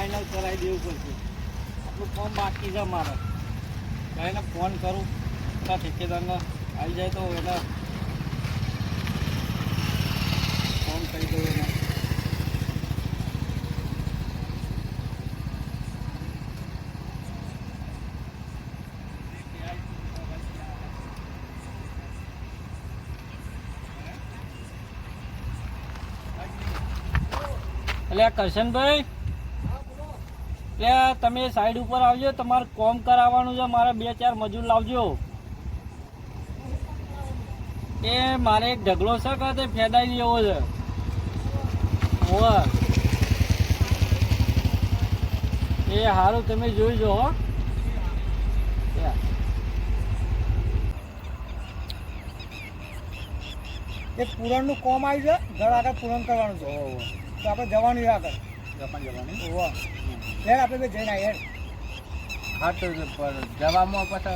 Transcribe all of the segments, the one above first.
Final કરાવી દેવું પડશે. આપણું ફોર્મ બાકી છે મારે. એને ફોન કરું. તો ઠેકેદારને આવી જાય તો એને ફોન કરી દઉં એને. એટલે કરશનભાઈ? એટલે તમે સાઈડ ઉપર આવજો તમારે કોમ કરાવવાનું છે મારે બે ચાર મજૂર લાવજો. એ મારે એક ઢગલો છે કે તે ફેદાઈ દેવો છે? હોવે. એ સારું તમે જોઈ જો. એક પૂરણનું કોમ આવી છે ઘર આગળ પૂરણ કરવાનું છે. તો આપણે જવાનું આગળ. જવાનું જવાની ઓવા યાર આપણે બે જઈને આવીએ હા તો જવામાં પછી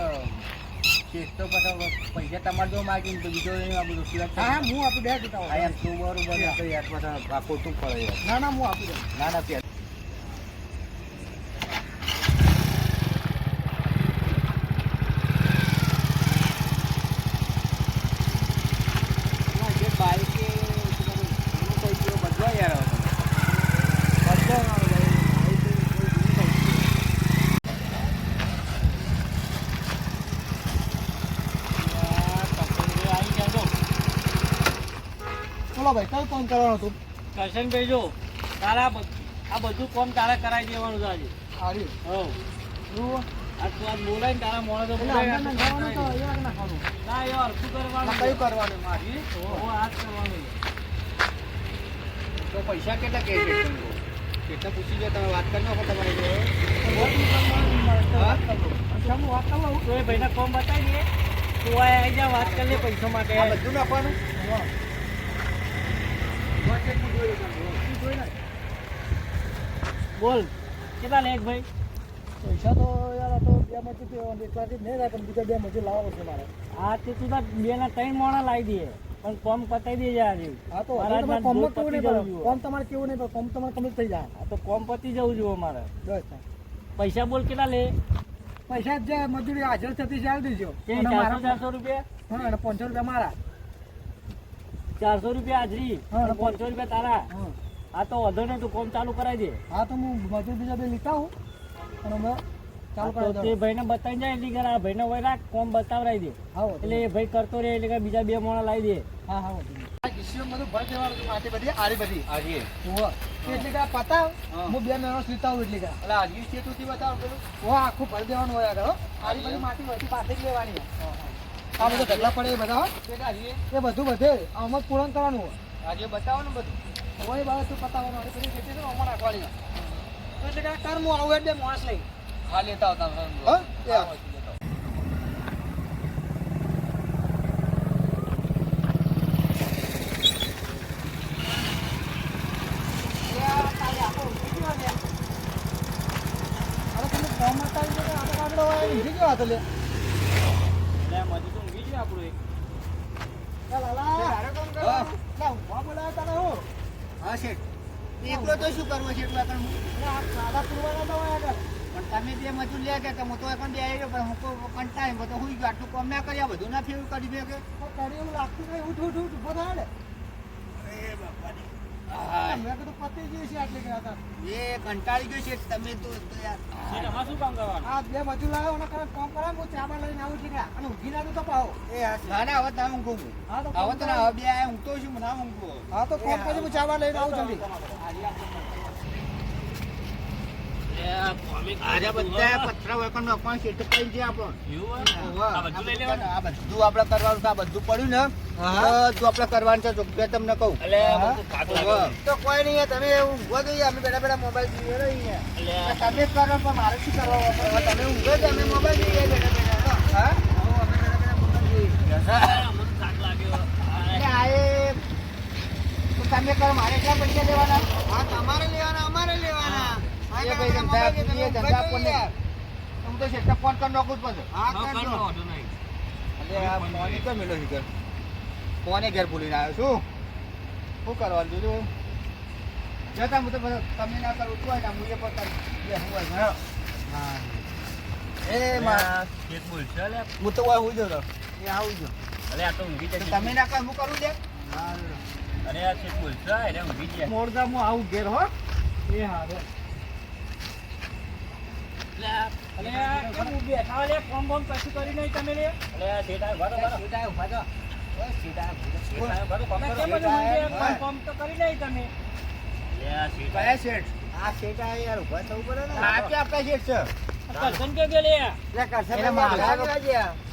કેસ તો પછી પૈસા તમારે જો માગીને તો બીજો આ બધું સિલેક્ટ હા આપી જતા આ યાર તું બરોબર યાર પછી ખોટું પડે યાર? ના ના હું આપી દઉં ના ના પ્યાર જે બાઈક કે કોઈ બધો યાર બધો આવે ચલો ભાઈ કયું કોમ કરવાનું હતું. કરશનભાઈ જો તારા આ બધું કોમ તારા કરાવી દેવાનું છે આજે. સારું હવ આ તું આજ બોલાય ને તારા તો બોલાય ના યાર શું કરવાનું કયું કરવાનું મારી? ઓહો આ જ કરવાનું તો પૈસા કેટલા કહે છે? કેટલા પૂછી જાય તમે વાત કરી નાખો તમારી વાત કરો. તો એ ભાઈને કોમ બતાવી દે. તું આવી જા વાત કરી લે પૈસા માટે. આ બધું નાખવાનું? બોલ કેટલા લેખ ભાઈ? પૈસા તો યાર તો બે મજૂર એટલાથી જ નહીં થાય પણ બીજા બે મજૂર લાવવા પડશે મારે. હા તે તું બે ના ત્રણ મોણા લાવી દઈએ પણ કોમ પતાવી દેજે આજે. હા તો દૂધ કેવું નહીં કોમ તમારે કેવું નહીં કોમ તમારે કમ્પ્લીટ થઈ જાય. તો કોમ પતી જવું જોઈએ મારે બસ પૈસા બોલ કેટલા લે? પૈસા જે મજૂરી હાજર થતી છે આવી દેજો. ચારસો ચારસો રૂપિયા? હા અને પાંચસો રૂપિયા મારા. ચારસો રૂપિયા હાજરી અને પાંચસો રૂપિયા તારા. આ તો વધુ નહીં તું કોમ ચાલુ કરાવી દે. હા તો હું મજૂર બીજા બે લીધા હું અને અમે તો ભાઈને બતાવી જાય એટલે ઘર આ ભાઈને વય રાખ કોમ બતાવરાઈ દે. એટલે એ ભાઈ કરતો રહે એટલે બીજા બે મોણા લાવી દે. હા હા બધું ભરી દેવાનું છે બધી આરી બધી. આજે એટલે કે આ પતાવ હા. બે મહિનો હું એટલે એટલે આજે સ્ટેટુથી બતાવો પેલું. આખું ભર દેવાનું હોય આગળ હો. આરી બધી માટી બધી પાસે જ લેવાની આ બધા ઢગલા પડે એ બધા એ બધું બધે આમાં જ પૂરણ કરવાનું. હોય આજે બતાવો ને બધું. હોય બાબત તું પતાવવાનું આરી બધી ખેતી છે અમારા નાખવાની તો એટલે કે આ આવું એટલે માણસ લઈ. હા લેતા આવતા. હા? આગળ હોય લે એટલે આ મજૂર તો ઊંઘી ગયું આપણું એક. એ લાલા હા. ના ઊંઘવા બોલાવ્યા તને હું હા શેઠ એકલો તો શું કરવો છે એટલું પણ સાદા પૂરવાના તો આગળ. પણ તમે બે મજૂર લે કે હું તો પણ બે આવ્યો પણ હું તો કંટાળી બધો હું આટલું કામ ના કર્યા બધું ના ફેરવું કરી દે કે તો કરી એવું લાગતું નહીં ઉઠું ઉઠું ઉઠું બધા. મેં કીધું પતી ગયું છે આટલી ગયા હતા એ કંટાળી ગયો છે તમે તો યાર. શું કામ કરવાનું? આ બે મજૂર લાવ્યો અને કરે કામ કરે હું ચાબા લઈને આવું છું અને ઊંઘી ના તો પાવો એ ના ના હવે તમે ઊંઘું છું. હા તો હવે તો બે ઊંઘતો છું ના ઊંઘું. હા તો કામ પછી હું. ચાબા લઈને આવું જલ્દી. આજે બધા પથરા વળકણ નાખવાનું છે એટલે છે આપણો આ બધું લઈ લેવાનું? આ બધું આપણે કરવાનું છે આ બધું પડ્યું ને બધું આપણે કરવાનું છે જો તમને કહું. એટલે. તો કોઈ નહીં તમે ઊંઘો જોઈએ અમે બેઠા બેઠા મોબાઈલ જોઈએ રહીએ તમે કરો પણ મારે શું કરવા તમે ઊંઘો તો અમે મોબાઈલ જોઈએ બેઠા બેઠા હા. અમે બેઠા મોબાઈલ જોઈએ તો. એટલે તો તમે કરો મારે ક્યાં પૈસા લેવાના? હા તમારે લેવાના અમારે લેવાના. એ ભાઈ ધંધા આપણને હું તો શેઠને ફોન કરી નાખું જ પછી હા વાંધો નહીં. અરે આ ફોને કેમ મેલો છે ઘર? ફોને ઘેર ભૂલીને આવ્યો છું? શું કરવાનું બીજું જતા હું તો તમે ના કરું તો હોય ને હું એ પોતા બે હું હા એ માં હું તો આવું જો એ આવું જો અરે આ તો ઊંઘી જશે તમે ના કર હું કરું દે? અરે આ છે બોલશે એટલે ઊંઘી જાય મોરગામમાં આવું ઘેર હો. એ હારે એટલે આ- અલે આ કેમ ઊભી બેઠા લે ફોન બોન કશું કરી નહીં તમે લે અલે શેઠ શેઠ બરો, કોમ તમે કરો. ગયા? કરી નહીં તમે આ શેઠ શેઠ શેઠ આ યાર આપણા છે કરશન કે કે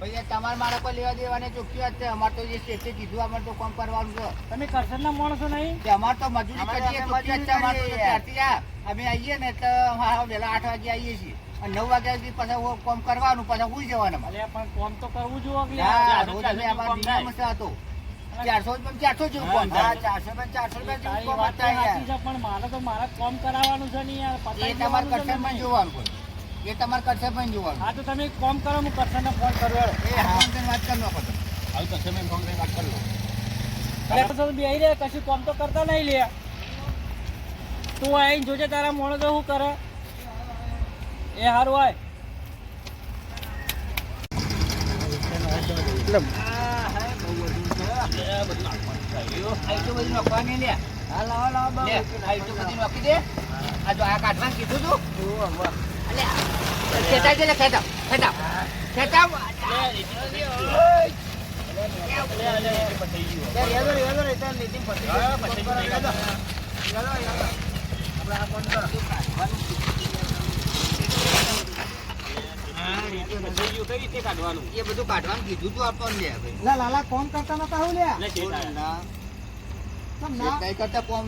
તમારે મારા કોઈ લેવા દેવાની ચોખ્ખી છે. અમારે તો જે કીધું અમારે તો કામ કરવાનું છે? તમે માણસો નહીં? કે અમારે તો મજૂરી કરીએ ચોખ્ખી છે અમારે તો ત્યારથી આ અમે આવીએ ને તો વહેલા આઠ વાગે આવીએ છીએ. અને નવ વાગ્યા સુધી પાછા કામ કરવાનું પાછા ઉઈ જવાનું. પણ કોમ તો કરવું જોઈએ. રોજ અમે અમારા નિયમ છે ચારસો પણ ચારસો જેવું કામ ચારસો પણ ચારસો રૂપિયા જેવું. છે પણ મારે તો મારે કોમ કરાવવાનું છે નહીં યાર. એ તમારે પણ જોવાનું કોઈ. એ તમારે કરશે પણ જોવાનું. હા તો તમે કોમ કરો હું કરશન ફોન કરો એ હા વાત કરી નાખો. આવું તો તમે ફોન કરીને વાત કરી લો. અરે તો તમે બેહી રે કશું કોમ તો કરતા નહીં લે. તું આવીને જોજે તારા મોણો તો શું કરે? એ સારું હોય આઈટો બધી નાખવાની લે. લે, આઈટો બધી નાખી દે. આ કાઢવા કીધું તું? ખેંચાવ, ખેંચાવ. ખેંચાવ. કાઢવાનું એ બધું કાઢવાનું કીધું તું આપણને લે ભાઈ. લા લાલા કોમ કરતા નતા હું લે એટલે શેઠ આવ્યો. ના, કેમ એ કઈ કરતા કોમ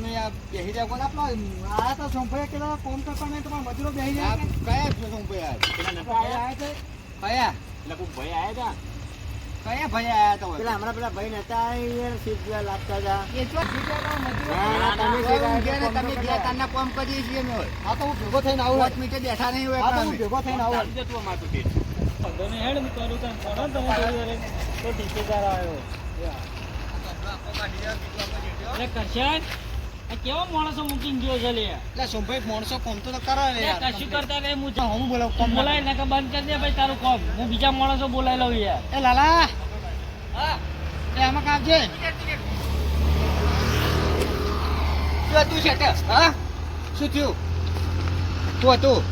બેસી રહ્યા કોણ આપણો? આ તો સંભાઈ કે કોમ કરતા નહીં તમારા મજૂરો બેહી જાય કયા છે શું ભાઈ આ? પેલા નતા આયા આયા? છે કયા? એટલે કોઈ ભાઈ આયા હતા કયા ભાઈ આયા તો પેલા હમણાં પેલા ભાઈ નતા યાર સીધા લાગતા હતા એ જો મજૂરો ના, ના, તમે તમે ઊંઘ્યા શેઠ ને આયા તમે તો ગયા કોમ તારના કોમ કરીએ છીએ અમે આ તો હું ભેગો થઈને આવું પાંચ મિનિટે બેઠા નહીં હોય આ તો. હું ભેગો થઈને આવું હેડ કરું તમે તો આવ્યો અરે કરશન આ કેવા માણસો મૂકીને ગયો છે લે? એટલે સોમભાઈ માણસો કોમ તો કરે ને લે, કશું કરતા નહીં હું હું બોલાવું કોમ બોલાય ને કે બંધ કરી દે ભાઈ તારું કોમ. હું બીજા માણસો બોલાવી લઉં યાર. એ લાલા. એ આમાં કામ છે? શું હતું શેઠ? હા? શું થયું? શું હતું?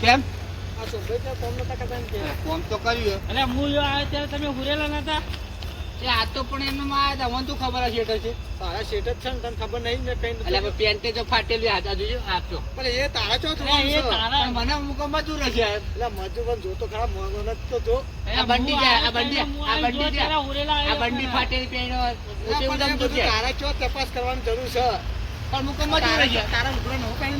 કેમ? કોમ તો કર્યું એટલે હું જો આવ્યો ત્યારે તમે હુરેલા નતા? એ આ તો પણ એમનો માં તો ખબર છે? તારા શેઠ જ છે ને તને ખબર નહીં મેં કઈ એટલે હવે તો. ફાટેલી હાથ જોજો આપજો. પણ એ તારા ચો એ એ તારા મને મૂકો મજૂર હશે એટલે મજૂર પણ જોતો ખરા મગન તો જો. આ બંડી જાય આ બંડી આ બંડી જાય આ બંડી ફાટેલી પહેરો એવું તમે જોજે. તારા ચો તપાસ કરવાની જરૂર છે. પણ મૂકો મજૂર તારા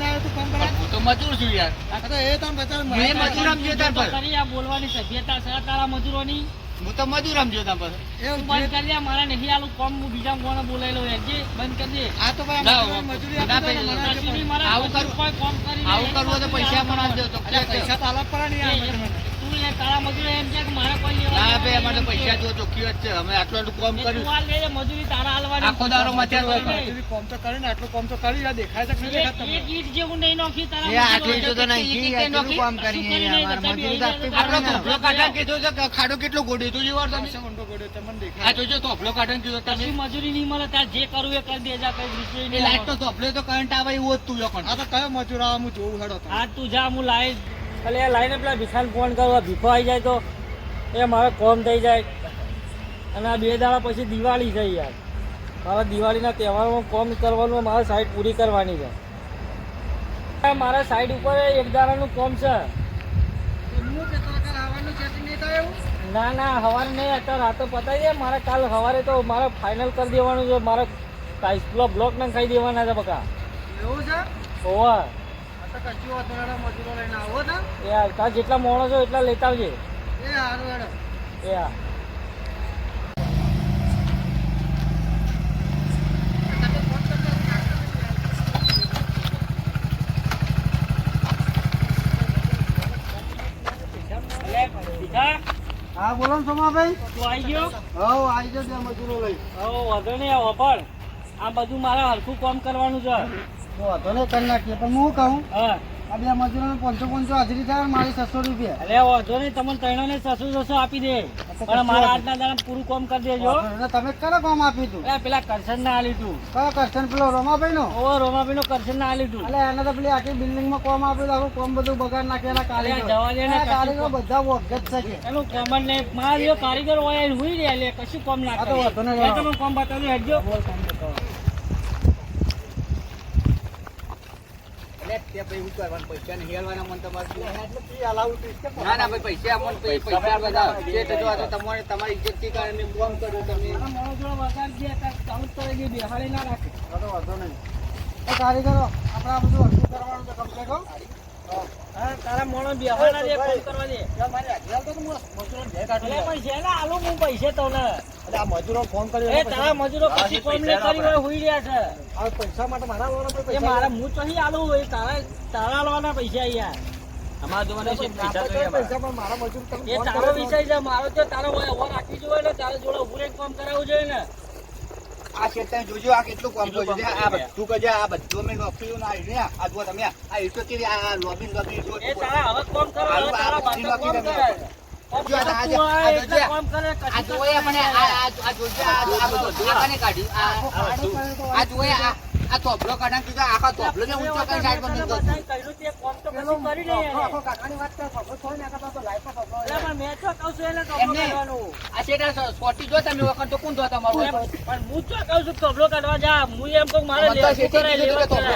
આવ્યો તું હું તો છું યાર. આ તો એ તને બચાવ મેં મજૂર સમજ્યો તાર પર. કરી આ બોલવાની સભ્યતા છે તારા મજૂરોની. હું તો મજૂર સમજ્યો તા પર એવું બંધ કરી દે મારા નહીં આલું કોમ હું બીજા કોને બોલાવી લઉં જે બંધ કરી દે આ તો ભાઈ મજૂરી આવું મજૂર કરું કોમ કરી આવું કરવું તો પૈસા પણ આપજો તો પૈસા તો આલવા પડે નહીં તારા મજૂર એમ છે કે મારે કોઈ લેવા ના ભાઈ અમારે પૈસા જો ચોખ્ખી વાત છે. અમે આટલું આટલું કામ એ તું કર્યું મજૂરી તારા આલવાની. આખો દાડો મથ્યા મજૂરી કોમ તો કરી આટલું કોમ તો કરી આ દેખાય છે નહીં દેખાતું? એક ઈંટ જેવું નહીં નાખી તારા એ આટલું મજૂરો. તો નહીં, આટલું કામ કરી તો કીધું છે ખાડો કેટલો ગોડ્યો તું જીવર તમે? ઊંડો ગોળ્યો તમને દેખાય. આ જોજો ધોબલો કાઢાને કીધું તમે? મજૂરી નહીં મળે તાર જે કરવું એ કરી દેજા કઈ નહીં લાઈટ તો ધોબલો તો કરંટ આવે એવું જ તું લોકોને. આ તો કયો મજૂર આવે હું જોઉં હેડો આ તું જા હું લાઈ એટલે એ લાઈને પેલા ભીખાને ફોન કરવા ભીખો આવી જાય તો એ મારે કોમ થઈ જાય. અને આ બે દાડા પછી દિવાળી છે યાર. મારા દિવાળીના તહેવારમાં કોમ કરવાનું મારે સાઈડ પૂરી કરવાની છે. મારા સાઈડ ઉપર એક દાડાનું કોમ છે. ના ના સવારે નહીં અત્યારે રાતો પતાવી દે. મારે કાલ સવારે તો મારે ફાઇનલ કરી દેવાનું છે. મારે બ્લોક બ્લોક નાખાઈ દેવાના છે બકા. એવું છે? ઓવા યાર જેટલા છો એટલા લેતા આવજે. એ હારું હેડો. એ હા. હા બોલો ને સોમાભાઈ. તું આવી ગયો? હો આવી જશે મજૂરો લઈ. હો વાંધો નહીં આ બધું મારે હરખું કામ કરવાનું છે. વાંધો નહીં કરી નાખીએ. પણ હું કહું હા. આ બે મજૂરોને પાંચસો પાંચસો હાજરી થાય મારી છસો રૂપિયા. અરે વાંધો નહીં તમને ત્રણોને છસો છસો આપી દે. પણ મારા આજના દાડા પૂરું કામ કરી દેજો. તમે કયો કામ આપ્યું તું અરે પેલા કરશન ના આલી તું. કયો કરશન? પેલો રોમાભાઈ નો ઓ રોમાબી નો કરશન ના આલી તું. એટલે એને તો પેલી આખી બિલ્ડિંગમાં કોમ આપ્યું આખું કોમ બધું બગાડ નાખેલા કારીગર. જવા દે ને, કારીગરો બધા વખત છે એનું કોમન ને મારા કારીગર હોય હુઈ કશું કોમ ના આ તો ના ના ભાઈ પૈસા અમને પૈસા બધા જે થતો આ તો તમારે તમારી ઇજ્જત કારણે કોમ કર્યું તમે મારા જોડે વગાડ દે, તાર કરે છે, બેહાડી ના રાખે. વાંધો નહીં. એ કારીગરો આપણે આ બધું કરવાનું છે કમ્પ્લેટ હો. હા, તારા મોણો બેહાડના દે, કામ કરવા દે. મારે તો હું પણ છે ને આલું પૈસે તો ને આ મજૂરો ફોન એ તારા મજૂરો કશી કોમ ને કરી હોય હુઈ રહ્યા છે. આ પૈસા માટે મારા વાળા એ મારા હું ચોથી આલું હોય તારા તારા લાવવાના પૈસા યાર અમારા જોવાના છે પૈસા જોઈએ પૈસા પણ મારા મજૂર તમે એ તારો વિષય છે મારો તો તારો હોય એવો રાખવી જોઈએ ને તારા જોડે રહીને કામ કરાવવું જોઈએ ને. આ ખેતર જોજો આ કેટલું કામ કર્યું આ બધું કજે આ બધું મેં નોકરીઓ ના આવી આ જુઓ તમે આ ઇટોતેર આ લોબી લોબી એ તારા હવે કામ કરો તારા કામ કરે. કરે કને કાઢી. કીધું આખા તોપલો ને ઊંચો કરીને સાઈડ પર મૂકી કરી કરે, તમે વખત તો કોણ તમારું? પણ હું તો કહું છું થોભલો કાઢવા જા. હું એમ કહું મારે.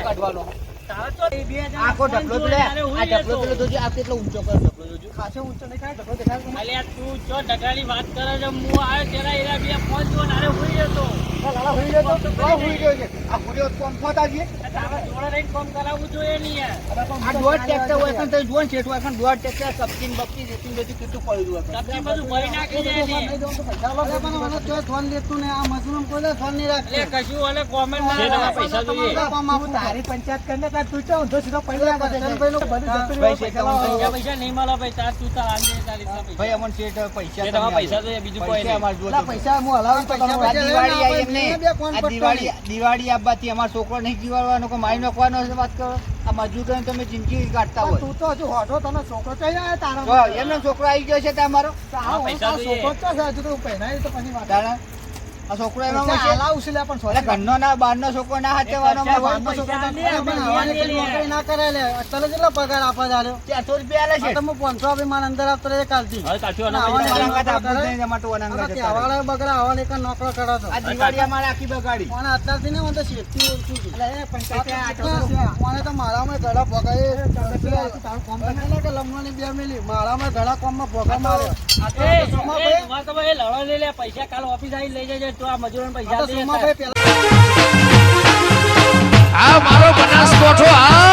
કાઢવાનો. આખો ઢગલો પેલે આ હુઈ ઢગલો પેલે જોજો આ કેટલો ઊંચો કરે ઢગલો જોજો ખાસો ઊંચો નહીં કાંઈ ઢગલો દેખાય અલે તું જો ઢગાની વાત કરે છે? હું આવ્યો તેરા એરા બે ફોન જો નારે હોઈ જતો. લાલા હોઈ જતો તો. આ ગયો છે. આ હુઈ કોમ થતા જઈએ જોડે રહીને કામ કરાવવું જોઈએ નહીં આ દોઢ ટ્રેક્ટર હોય પણ તમે જુઓ ને શેઠ હોય પણ દોઢ ટ્રેક્ટર કપચીન બપચી રેતી બેતી કેટલું પડ્યું હોય સબ્જી બધું ભરી નાખી દે એની. એટલે કશું ઓલે comment ના પૈસા જોઈએ. તારી પંચાયત કરીને તાર તું ચો ઊંધો સીધો પૈસા પૈસા પૈસા નહીં મળે ભાઈ તાર તું તાર પૈસા. ભાઈ અમન શેઠ પૈસા તમારા પૈસા જોઈએ બીજું કોઈ નહીં. તો. દિવાળી આવી એમ દિવાળી દિવાળી આવવાથી અમારો છોકરો નહીં જીવાડવાનો કે મારી નાખવાનો છે વાત કરો. આ મજૂર તમે જિંદગી કાઢતા હોય. તું તો હજુ હોટો તને છોકરો કઈ આવે તારો એમનો છોકરો આવી ગયો છે તમારો પૈસા છોકરો તો હજુ તો પહેરાય તો પછી વાત આ છોકરો લે પણ ઘરનો ના બહારનો છોકરો ના હાથેવાનો પૈસા અમારો છોકરો લે, પણ પણ આવવાની લે, લે. નોકરી ના કરે લે? તને કેટલો પગાર આપવા જાલ્યો? ચારસો રૂપિયા આલે છે. આ તો પાંચસો આપી મારા અંદર આપતો કાલથી. હવે નહીં, તો બગડા એક નોકરો કરો છો આ દિવાળી અમારે આખી બગાડી. પણ અત્યારથી ને મને તો શેઠથી ઓળખું એટલે એ પંચાયતે મને તો મારામાં ઘડા ભોગાય. તારું કોમ કરે કે લમવાની બે મિલી? મારામાં ઘડા કોમમાં ભોગા માર્યો આ તો તો લડો લઈ લે પૈસા કાલ ઓફિસ આવી લઈ જજે. તો આ મજૂરોને આ પૈસા દે આ મારો બનાસકોઠો આ